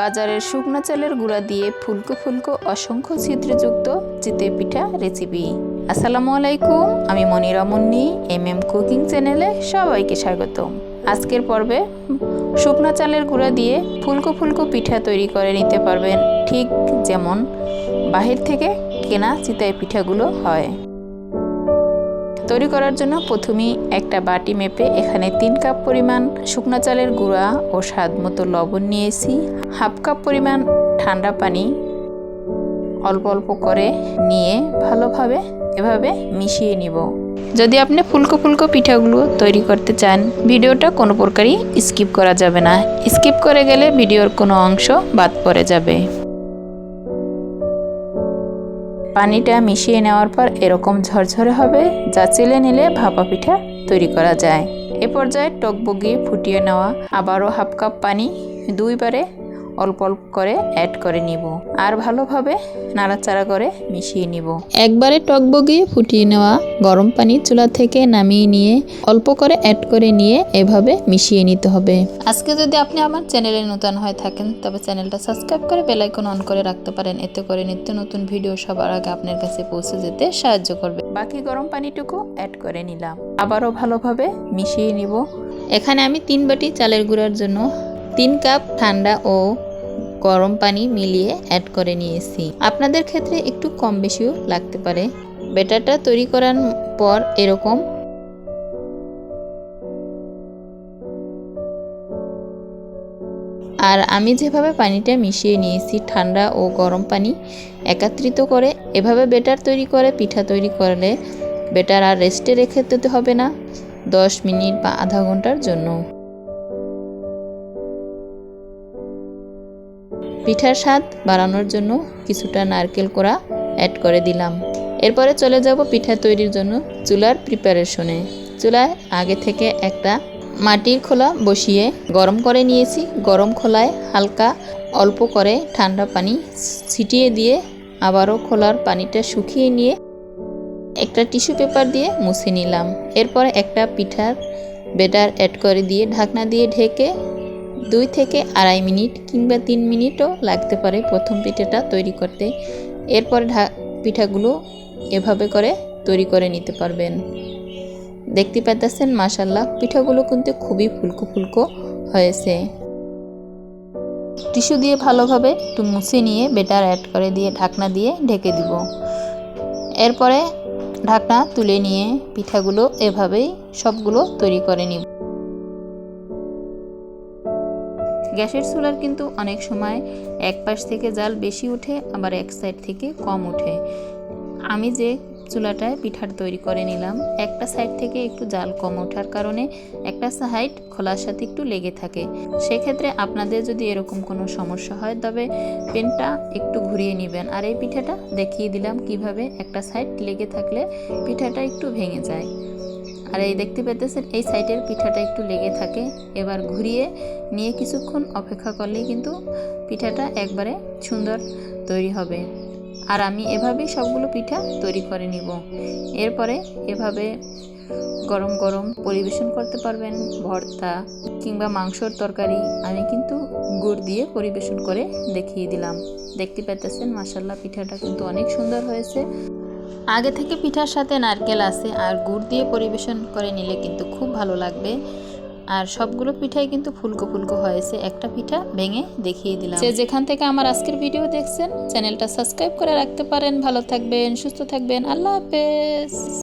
বাজারের শুকনো চালের গুঁড়া দিয়ে ফুলকো ফুলকো অসংখ্য ছিদ্রযুক্ত চিতে পিঠা রেসিপি আসসালামু আলাইকুম, আমি Munira Munni M M cooking চ্যানেলে সবাইকে স্বাগতম। আজকের পর্বে শুকনো চালের গুঁড়া দিয়ে ফুলকো ফুলকো পিঠা তৈরি করে নিতে পারবেন ঠিক যেমন বাহির থেকে কেনা চিতাই পিঠাগুলো হয়। তৈরি করার জন্য প্রথমেই একটা বাটি মেপে এখানে তিন কাপ পরিমাণ শুকনো চালের গুঁড়া ও স্বাদ মতো লবণ নিয়েছি। হাফ কাপ পরিমাণ ঠান্ডা পানি অল্প অল্প করে নিয়ে ভালোভাবে এভাবে মিশিয়ে নিব। যদি আপনি ফুলকো ফুলকো পিঠাগুলো তৈরি করতে চান, ভিডিওটা কোনো প্রকারই স্কিপ করা যাবে না। স্কিপ করে গেলে ভিডিওর কোনো অংশ বাদ পড়ে যাবে। পানিটা মিশিয়ে নেওয়ার পর এরকম ঝরঝরে হবে যা চিলে নিলে ভাপা পিঠা তৈরি করা যায়। এ পর্যায়ে টকবগি ফুটিয়ে নেওয়া, আবারও হাফ কাপ পানি, দুইবারে অল্প অল্প করে অ্যাড করে নিব। আর ভালোভাবে নাড়াচাড়া করে মিশিয়ে নিব। একবারে টক বগিয়ে ফুটিয়ে নেওয়া গরম পানি চুলা থেকে নামিয়ে নিয়ে অল্প করে অ্যাড করে নিয়ে এভাবে মিশিয়ে নিতে হবে। আজকে যদি আপনি আমার চ্যানেলে নতুন হয়ে থাকেন তবে চ্যানেলটা সাবস্ক্রাইব করে বেলাইকন অন করে রাখতে পারেন। এতে করে নিত্য নতুন ভিডিও সবার আগে আপনার কাছে পৌঁছে যেতে সাহায্য করবে। বাকি গরম পানিটুকু অ্যাড করে নিলাম। আবারও ভালোভাবে মিশিয়ে নিব। এখানে আমি তিন বাটি চালের গুঁড়ার জন্য তিন কাপ ঠান্ডা ও গরম পানি মিলিয়ে অ্যাড করে নিয়েছি। আপনাদের ক্ষেত্রে একটু কম বেশিও লাগতে পারে। ব্যাটারটা তৈরি করার পর এরকম। আর আমি যেভাবে পানিটা মিশিয়ে নিয়েছি, ঠান্ডা ও গরম পানি একাত্রিত করে, এভাবে বেটার তৈরি করে, পিঠা তৈরি করলে বেটার আর রেস্টে রেখে দিতে হবে না। দশ মিনিট বা আধা ঘণ্টার জন্য। পিঠার স্বাদ বাড়ানোর জন্য কিছুটা নারকেল কোড়া অ্যাড করে দিলাম। এরপরে চলে যাব পিঠা তৈরির জন্য চুলার প্রিপারেশনে চুলায় আগে থেকে একটা মাটির খোলা বসিয়ে গরম করে নিয়েছি। গরম খোলায় হালকা অল্প করে ঠান্ডা পানি ছিটিয়ে দিয়ে আবারও খোলার পানিটা শুকিয়ে নিয়ে একটা টিস্যু পেপার দিয়ে মুছে নিলাম। এরপরে একটা পিঠার বেটার অ্যাড করে দিয়ে ঢাকনা দিয়ে ঢেকে দুই থেকে আড়াই মিনিট কিংবা তিন মিনিটও লাগতে পারে প্রথম পিঠাটা তৈরি করতে। এরপর ঢা পিঠাগুলো এভাবে করে তৈরি করে নিতে পারবেন। দেখতে পাইতেছেন মাসাল্লাহ পিঠাগুলো কিন্তু খুবই ফুলকো ফুলকো হয়েছে। টিস্যু দিয়ে ভালোভাবে একটু মুছে নিয়ে বেটার অ্যাড করে দিয়ে ঢাকনা দিয়ে ঢেকে দিব। এরপরে ঢাকনা তুলে নিয়ে পিঠাগুলো এভাবেই সবগুলো তৈরি করে নিব। গ্যাসের চুলার কিন্তু অনেক সময় এক পাশ থেকে জাল বেশি উঠে, আবার এক সাইড থেকে কম ওঠে আমি যে চুলাটায় পিঠার তৈরি করে নিলাম, একটা সাইড থেকে একটু জাল কম ওঠার কারণে একটা সাইড খোলার সাথে একটু লেগে থাকে। সেক্ষেত্রে আপনাদের যদি এরকম কোনো সমস্যা হয়, তবে পেনটা একটু ঘুরিয়ে নেবেন। আর এই পিঠাটা দেখিয়ে দিলাম কীভাবে একটা সাইড লেগে থাকলে পিঠাটা একটু ভেঙে যায়। আর এই দেখতে পেতেছেন, এই সাইডের পিঠাটা একটু লেগে থাকে। এবার ঘুরিয়ে নিয়ে কিছুক্ষণ অপেক্ষা করলেই কিন্তু পিঠাটা একবারে সুন্দর তৈরি হবে। আর আমি এভাবেই সবগুলো পিঠা তৈরি করে নিব। এরপরে এভাবে গরম গরম পরিবেশন করতে পারবেন, ভর্তা কিংবা মাংসর তরকারি। আমি কিন্তু গুড় দিয়ে পরিবেশন করে দেখিয়ে দিলাম। দেখতে পেতেছেন মাসাল্লাহ পিঠাটা কিন্তু অনেক সুন্দর হয়েছে। আগে থেকে পিঠার সাথে নারকেল আছে আর গুড় দিয়ে পরিবেশন করে নিলে কিন্তু খুব ভালো লাগবে। আর সবগুলো পিঠাই কিন্তু ফুলকো ফুলকো হয়েছে। একটা পিঠা ভেঙে দেখিয়ে দিলাম। যে যেখান থেকে আমার আজকের ভিডিও দেখছেন, চ্যানেলটা সাবস্ক্রাইব করে রাখতে পারেন। ভালো থাকবেন, সুস্থ থাকবেন। আল্লাহ হাফেজ।